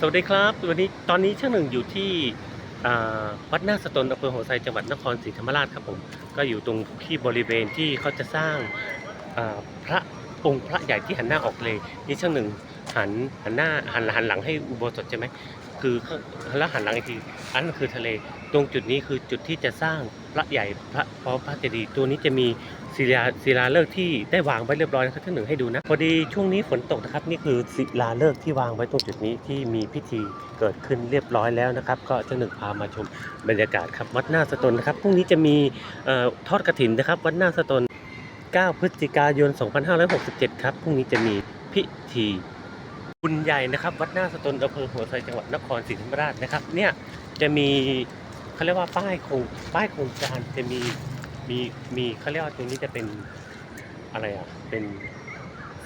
สวัสดีครับ วันนี้ตอนนี้ช่างหนึ่งอยู่ที่วัดหน้าสตนอำเภอหัวไซจังหวัดนครศรีธรรมราชครับผม ก็อยู่ตรงที่บริเวณที่เขาจะสร้างพระองค์พระใหญ่ที่หันหน้าออกเลยนี่ช่างหนึ่งหันหันหน้าหันหันหลังให้อุโบสถใช่ไหม คือแล้วหันหลังอีกทีอันนั้นคือทะเล ตรงจุดนี้คือจุดที่จะสร้างพระใหญ่พระพราะพระเจดีย์ตัวนี้จะมีศิลาศิลาฤกษ์ที่ได้วางไว้เรียบร้อยนะครับท่านหนึ่งให้ดูนะพอดีช่วงนี้ฝนตกนะครับนี่คือศิลาฤกษ์ที่วางไว้ตรงจุดนี้ที่มีพิธีเกิดขึ้นเรียบร้อยแล้วนะครับ ก็เจ้าหนึ่งพามาชมบรรยากาศครับวัดหน้าสตนนะครับพรุ่งนี้จะมีออทอดกระถินนะครับวัดหน้าสตน 9 พฤศจิกายน 2567 ครับพรุ่งนี้จะมีพิธี บุญใหญ่นะครับ วัดหน้าสตนอำเภอหัวไซจังหวัดนครศรีธรรมราชนะครับ เนี่ยจะมีเขาเรียกว่าป้ายโครงป้ายโครงการจะมีมีมีเขาเรียกว่าตรงนี้จะเป็นอะไรอะเป็น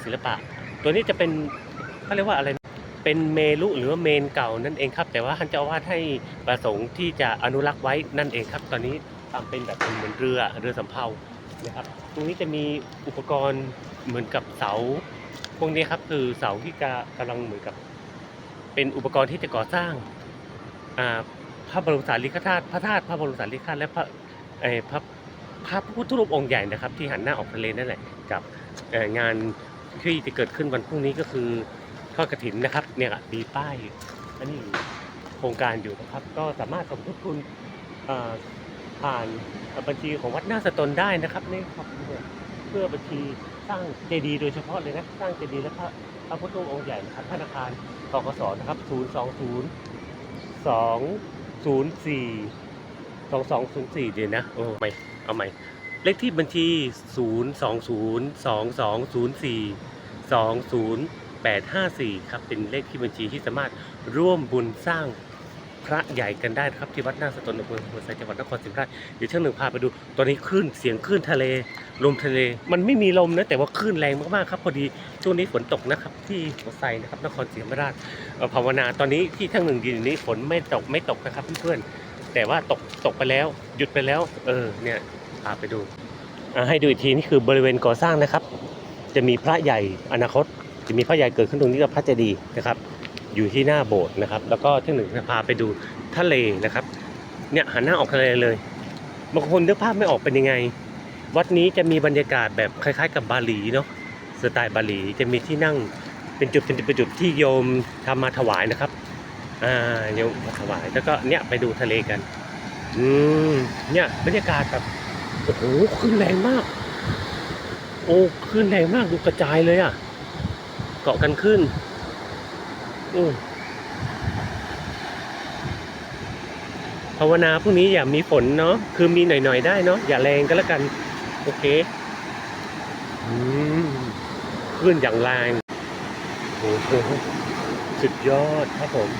ศิลปะ ตัวนี้จะเป็นเขาเรียกว่าอะไรเป็นเมรุหรือว่าเมนเก่านั่นเองครับ แต่ว่าท่านเจ้าอาวาสให้ประสงค์ที่จะอนุรักษ์ไว้นั่นเองครับ ตอนนี้ทำเป็นแบบเป็นเหมือนเรือเรือสำเภานะครับ ตรงนี้จะมีอุปกรณ์เหมือนกับเสา พวกนี้ครับคือเสาที่กำลังเหมือนกับ เป็นอุปกรณ์ที่จะก่อสร้างอ่าพระบรมสารีริกธาตุพระธาตุพระบรมสารีริกธาตุและพระพระพระพุทธรูปองค์ใหญ่นะครับ ที่หันหน้าออกทะเลนั่นแหละกับงานที่จะเกิดขึ้นวันพรุ่งนี้ก็คือทอดกระถินนะครับ เนี่ยมีป้ายอันนี้โครงการอยู่นะครับ ก็สามารถสมทบทุนผ่านบัญชีของวัดหน้าสตนได้นะครับนี่ครับเนี่ยเพื่อบัญชี ร้างเจดีย์โดยเฉพาะเลยนะสร้างเจดีย์และพระพระพุทธรูปองค์ใหญ่นะครับธนาคารกกสนะครับ 020สองศูนย์สี่สองสองศูนย์สี่เดี๋ยวนะโอ้ไม่เอาใหม่ เลขที่บัญชีศูนย์สองศูนย์สองสองศูนย์สี่สองศูนย์แปดห้าสี่ครับ เป็นเลขที่บัญชีที่สามารถร่วมบุญสร้าง ระใหญ่กันได้นะครับที่วัดหน้าสตนอำเภอหัวไซจังหวัดนครศรีธรรมราชเดี๋ยวช่างหนึ่งพาไปดู ตอนนี้คลื่นเสียงคลื่นทะเล ลมทะเล มันไม่มีลมนะแต่ว่าคลื่นแรงมากๆครับพอดีช่วงนี้ฝนตกนะครับที่หัวไซนะครับนครศรีธรรมราชภาวนาตอนนี้ที่ทั้งหนึ่งยืนอยู่นี้ฝนไม่ตกไม่ตกนะครับเพื่อนๆแต่ว่าตกตกไปแล้ว หยุดไปแล้ว เออเนี่ยพาไปดูให้ดูอีกทีนี่คือบริเวณก่อสร้างนะครับ จะมีพระใหญ่อนาคต จะมีพระใหญ่เกิดขึ้นตรงนี้กับพระเจดีย์นะครับ อยู่ที่หน้าโบสถ์นะครับ แล้วก็ที่หนึ่งจะพาไปดูทะเลนะครับ เนี่ยหันหน้าออกทะเลเลยบางคนนึกภาพไม่ออกเป็นยังไง วัดนี้จะมีบรรยากาศแบบคล้าย ๆ กับบาหลีเนาะสไตล์บาหลีจะมีที่นั่งเป็นจุดเป็นจุดเป็นจุดที่โยมทำมาถวายนะครับอ่าโยมมาถวายแล้วก็เนี่ยไปดูทะเลกันอืมเนี่ยบรรยากาศแบบโอ้โหคลื่นแรงมาก โอ้คลื่นแรงมากดูกระจายเลยอะ เกาะกันขึ้น ภาวนาพรุ่งนี้อย่ามีฝนเนาะ คือมีหน่อยๆได้เนาะ อย่าแรงก็แล้วกัน โอเคอืมคลื่นอย่างแรงโอ้โหสุดยอดครับผม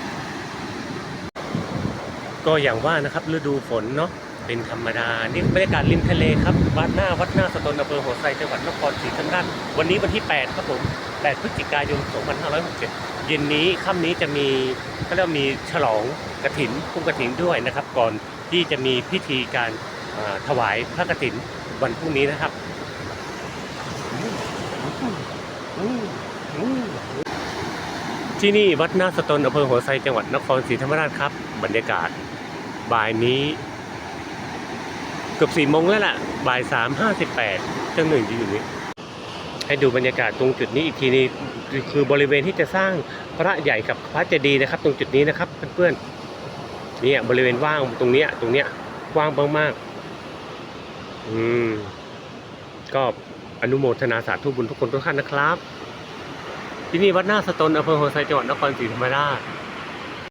ก็อย่างว่านะครับฤดูฝนเนาะ เป็นธรรมดา นี่บรรยากาศริมทะเลครับวัดหน้าวัดหน้าสตนอำเภอหัวไซจังหวัดนครศรีธรรมราชวันนี้วันที่ 8 ครับผม 8 พฤศจิกายน 2567 เย็นนี้ค่ำนี้จะมีก็เรียกมีฉลองกระถินพุ่งกระถินด้วยนะครับ ก่อนที่จะมีพิธีการถวายพระกฐินวันพรุ่งนี้นะครับที่นี่วัดหน้าสตนอำเภอหัวไซจังหวัดนครศรีธรรมราชครับ บรรยากาศบ่ายนี้ กือบสี่โมงแล้วล่ะบ่ายสามห้าสิบแปดจังหนึ่งอยู่นี้ให้ดูบรรยากาศตรงจุดนี้อีกทีนี้คือบริเวณที่จะสร้างพระใหญ่กับพระเจดีย์นะครับ ตรงจุดนี้นะครับเพื่อนๆเนี่ยบริเวณว่างตรงเนี้ยตรงเนี้ยกว้างมากๆอืมก็อนุโมทนาสาธุบุญทุกคนทุกท่านนะครับ ที่นี่วัดหน้าสตนอำเภอหัวไซจังหวัดนครศรีธรรมราช